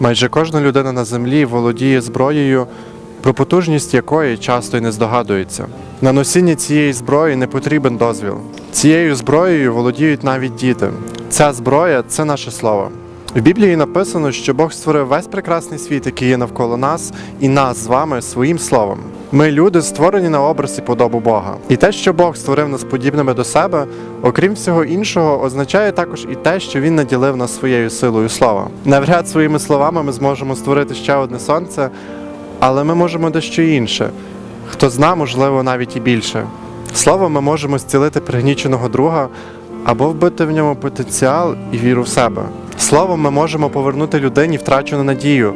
Майже кожна людина на землі володіє зброєю, про потужність якої часто й не здогадується. На носіння цієї зброї не потрібен дозвіл. Цією зброєю володіють навіть діти. Ця зброя це наше слово. В Біблії написано, що Бог створив весь прекрасний світ, який є навколо нас, і нас з вами своїм словом. Ми люди створені на образ і подобу Бога. І те, що Бог створив нас подібними до себе, окрім всього іншого, означає також і те, що Він наділив нас своєю силою слова. Навряд своїми словами ми зможемо створити ще одне сонце, але ми можемо дещо інше. Хто зна, можливо, навіть і більше. Словом, ми можемо зцілити пригніченого друга або вбити в ньому потенціал і віру в себе. Словом, ми можемо повернути людині втрачену надію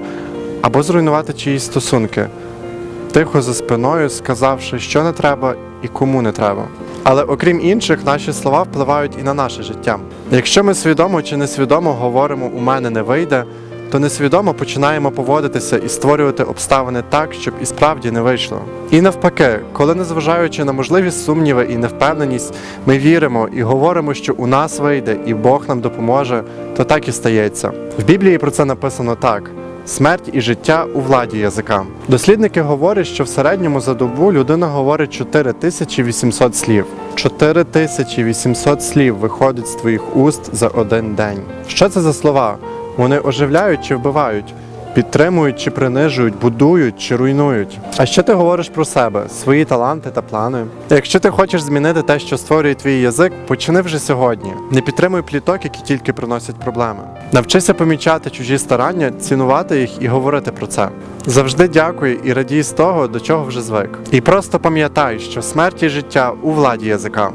або зруйнувати чиїсь стосунки, тихо за спиною сказавши, що не треба і кому не треба. Але окрім інших, наші слова впливають і на наше життя. Якщо ми свідомо чи несвідомо говоримо у мене не вийде, то несвідомо починаємо поводитися і створювати обставини так, щоб і справді не вийшло. І навпаки, коли незважаючи на можливі сумніви і невпевненість, ми віримо і говоримо, що у нас вийде і Бог нам допоможе, то так і стається. В Біблії про це написано так. Смерть і життя у владі язика. Дослідники говорять, що в середньому за добу людина говорить 4800 слів. 4800 слів виходить з твоїх уст за один день. Що це за слова? Вони оживляють чи вбивають, підтримують чи принижують, будують чи руйнують. А що ти говориш про себе, свої таланти та плани? Якщо ти хочеш змінити те, що створює твій язик, почини вже сьогодні. Не підтримуй пліток, які тільки приносять проблеми. Навчися помічати чужі старання, цінувати їх і говорити про це. Завжди дякуй і радій з того, до чого вже звик. І просто пам'ятай, що смерть і життя у владі язика.